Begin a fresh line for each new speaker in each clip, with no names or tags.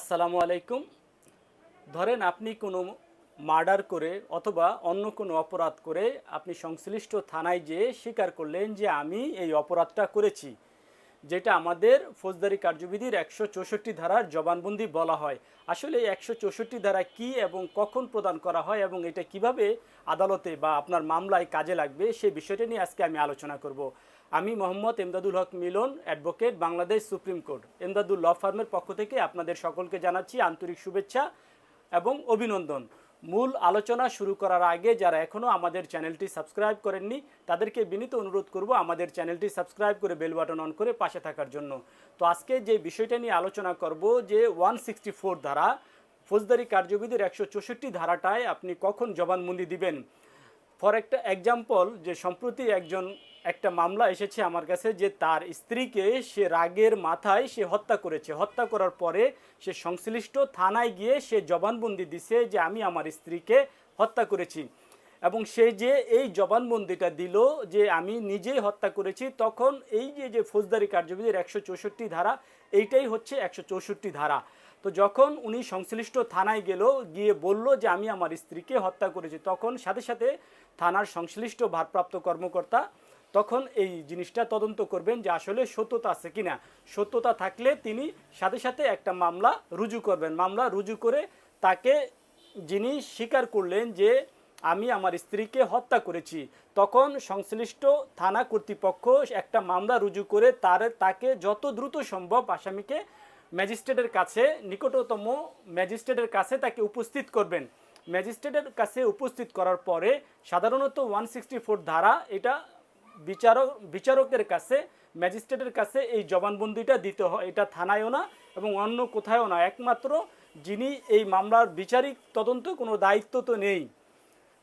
আসসালামু আলাইকুম। ধরেন আপনি কোনো মার্ডার করে অথবা অন্য কোনো অপরাধ করে আপনি সংশ্লিষ্ট থানায় যেয়ে স্বীকার করলেন যে আমি এই অপরাধটা করেছি, যেটা আমাদের ফৌজদারি কার্যবিধির একশো চৌষট্টি ধারার জবানবন্দি বলা হয়। আসলে এই একশো চৌষট্টি ধারা কি এবং কখন প্রদান করা হয় এবং এটা কীভাবে আদালতে বা আপনার মামলায় কাজে লাগবে সেই বিষয়টা নিয়ে আজকে আমি আলোচনা করব। আমি Mohammad Emdadul Haque Milon advocate Bangladesh supreme court, Emdadul law ফার্মের পক্ষ থেকে আপনাদের সকলকে জানাচ্ছি আন্তরিক শুভেচ্ছা এবং অভিনন্দন। মূল আলোচনা শুরু করার আগে যারা এখনও আমাদের চ্যানেলটি সাবস্ক্রাইব করেননি, তাদেরকে বিনীত অনুরোধ করব আমাদের চ্যানেলটি সাবস্ক্রাইব করে বেল বাটন অন করে পাশে থাকার জন্য। তো আজকে যে বিষয়টা নিয়ে আলোচনা করব যে ওয়ান সিক্সটি ফোর ধারা, ফৌজদারি কার্যবিধির একশো চৌষট্টি ধারাটায় আপনি কখন জবানবন্দি দিবেন? ফর একটা এক্সাম্পল যে সম্প্রতি একজন একটা মামলা এসেছে আমার কাছে যে তার স্ত্রীকে সে রাগের মাথায় সে হত্যা করেছে। হত্যা করার পরে সে সংশ্লিষ্ট থানায় গিয়ে সে জবানবন্দি দিছে যে আমি আমার স্ত্রীকে হত্যা করেছি। এবং সে যে এই জবানবন্দিটা দিল যে আমি নিজেই হত্যা করেছি, তখন এই যে যে ফৌজদারি কার্যবিধির একশো চৌষট্টি ধারা, এইটাই হচ্ছে একশো চৌষট্টি ধারা। তো যখন উনি সংশ্লিষ্ট থানায় গেল, গিয়ে বলল যে আমি আমার স্ত্রীকে হত্যা করেছি, তখন সাথে সাথে থানার সংশ্লিষ্ট ভারপ্রাপ্ত কর্মকর্তা তখন এই জিনিসটা তদন্ত করবেন যে আসলে সত্যতা আছে কিনা। সত্যতা থাকলে তিনি সাথে সাথে একটা মামলা রুজু করবেন। মামলা রুজু করে তাকে যিনি স্বীকার করলেন যে আমি আমার স্ত্রীকে হত্যা করেছি, তখন সংশ্লিষ্ট থানা কর্তৃপক্ষ একটা মামলা রুজু করে তার, তাকে যত দ্রুত সম্ভব আসামিকে ম্যাজিস্ট্রেটের কাছে, নিকটতম ম্যাজিস্ট্রেটের কাছে তাকে উপস্থিত করবেন। ম্যাজিস্ট্রেটের কাছে উপস্থিত করার পরে সাধারণত ওয়ান সিক্সটি ফোর ধারা এটা বিচারক, বিচারকের কাছে, ম্যাজিস্ট্রেটের কাছে এই জবানবন্দিটা দিতে হয়। এটা থানায়ও না এবং অন্য কোথায়ও না। একমাত্র যিনি এই মামলার বিচারিক তদন্তে কোনো দায়িত্ব তো নেই।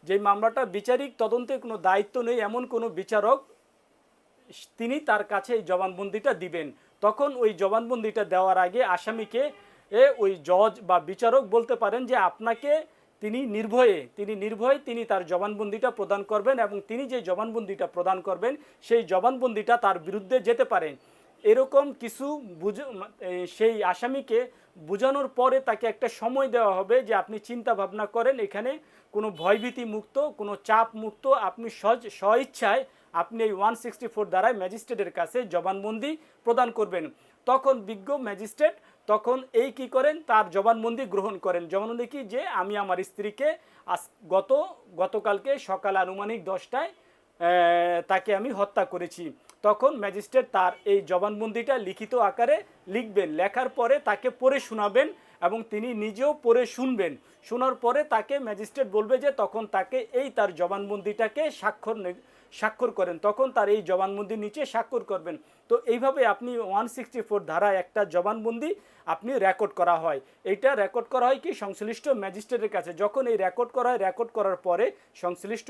যে মামলাটা বিচারিক তদন্তে কোনো দায়িত্ব নেই, এমন কোনো বিচারক তিনি তার কাছে এই জবানবন্দিটা দিবেন। তখন ওই জবানবন্দিটা দেওয়ার আগে আসামিকে এ ওই জজ বা বিচারক বলতে পারেন যে আপনাকে তিনি নির্ভয়ে তিনি নির্ভয়ে তিনি তার জবানবন্দিটা প্রদান করবেন এবং তিনি যে জবানবন্দিটা প্রদান করবেন, সেই জবানবন্দিটা তার বিরুদ্ধে যেতে পারে এরকম কিছু বুঝ সেই আসামিকে বোঝানোর পরে তাকে একটা সময় দেওয়া হবে যে আপনি চিন্তা ভাবনা করেন, এখানে কোনো ভয়ভীতি মুক্ত, কোনো চাপ মুক্ত, আপনি সজ, স্বইচ্ছায় আপনি এই ওয়ান সিক্সটি ফোর দ্বারায় ম্যাজিস্ট্রেটের কাছে জবানবন্দি প্রদান করবেন। তখন বিজ্ঞ ম্যাজিস্ট্রেট তখন এই কি করেন? তার জবানবন্দি গ্রহণ করেন। জবানবন্দি কি? যে আমি আমার স্ত্রীকে আজ গত, গতকালকে সকাল আনুমানিক দশটায় তাকে আমি হত্যা করেছি। তখন ম্যাজিস্ট্রেট তার এই জবানবন্দিটা লিখিত আকারে লিখবেন। লেখার পরে তাকে পড়ে শোনাবেন এবং তিনি নিজেও পড়ে শুনবেন। শোনার পরে তাকে ম্যাজিস্ট্রেট বলবে যে তখন তাকে এই তার জবানবন্দিটাকে স্বাক্ষর স্বাক্ষর করেন, তখন তার এই জবানবন্দির নিচে স্বাক্ষর করবেন। তো এইভাবে আপনি ওয়ান সিক্সটি ফোর ধারায় একটা জবানবন্দি আপনি রেকর্ড করা হয়। এইটা রেকর্ড করা হয় কি? সংশ্লিষ্ট ম্যাজিস্ট্রেটের কাছে। যখন এই রেকর্ড করা হয় রেকর্ড করার পরে সংশ্লিষ্ট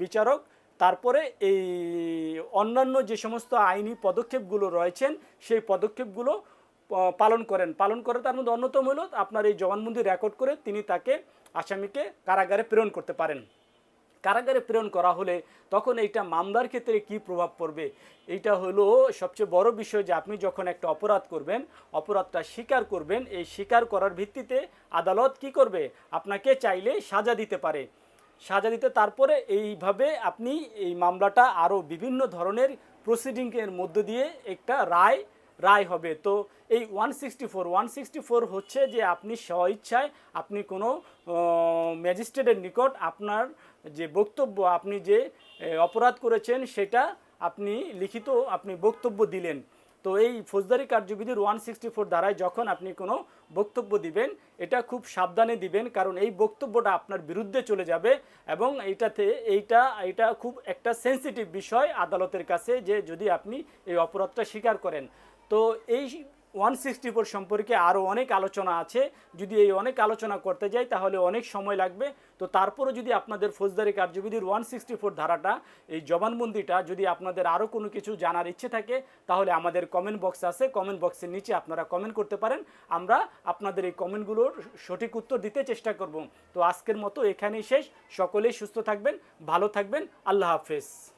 বিচারক, তারপরে এই অন্যান্য যে সমস্ত আইনি পদক্ষেপগুলো রয়েছেন, সেই পদক্ষেপগুলো পালন করেন। পালন করে তার মধ্যে অন্যতম হলো আপনার এই জবানবন্দি রেকর্ড করে তিনি তাকে আসামিকে কারাগারে প্রেরণ করতে পারেন। কারাগারে প্রেরণ করা হলে তখন এইটা মামলার ক্ষেত্রে কি প্রভাব পড়বে? এইটা হলো সবচেয়ে বড় বিষয় যে আপনি যখন একটা অপরাধ করবেন, অপরাধটা স্বীকার করবেন, এই স্বীকার করার ভিত্তিতে আদালত কি করবে? আপনাকে চাইলে সাজা দিতে পারে। সাজা দিতে তারপরে এইভাবে আপনি এই মামলাটা আরও বিভিন্ন ধরনের প্রসিডিংয়ের মধ্য দিয়ে একটা রায় রায় হবে। তো এই one sixty four one sixty four হচ্ছে যে আপনি স্ব ইচ্ছায় আপনি কোনো ম্যাজিস্ট্রেটের নিকট আপনার যে বক্তব্য, আপনি যে অপরাধ করেছেন সেটা আপনি লিখিত আপনি বক্তব্য দিলেন। তো এই ফৌজদারি কার্যবিধির ওয়ান সিক্সটি ফোর দ্বারায় যখন আপনি কোনো বক্তব্য দিবেন, এটা খুব সাবধানে দিবেন কারণ এই বক্তব্যটা আপনার বিরুদ্ধে চলে যাবে এবং এইটাতে এইটা এইটা খুব একটা সেন্সিটিভ বিষয় আদালতের কাছে যে যদি আপনি এই অপরাধটা স্বীকার করেন। তো এই ওয়ান সিক্সটি ফোর সম্পর্কে আরও অনেক আলোচনা আছে। যদি এই অনেক আলোচনা করতে যাই, তাহলে অনেক সময় লাগবে। তো তারপরে যদি আপনাদের ফৌজদারি কার্যবিধির ওয়ান সিক্সটি ফোর ধারাটা, এই জবানবন্দিটা যদি আপনাদের আরও কোনো কিছু জানার ইচ্ছে থাকে, তাহলে আমাদের কমেন্ট বক্স আছে। কমেন্ট বক্সের নিচে আপনারা কমেন্ট করতে পারেন। আমরা আপনাদের এই কমেন্টগুলোর সঠিক উত্তর দিতে চেষ্টা করব। তো আজকের মতো এখানেই শেষ। সকলেই সুস্থ থাকবেন, ভালো থাকবেন। আল্লাহ হাফেজ।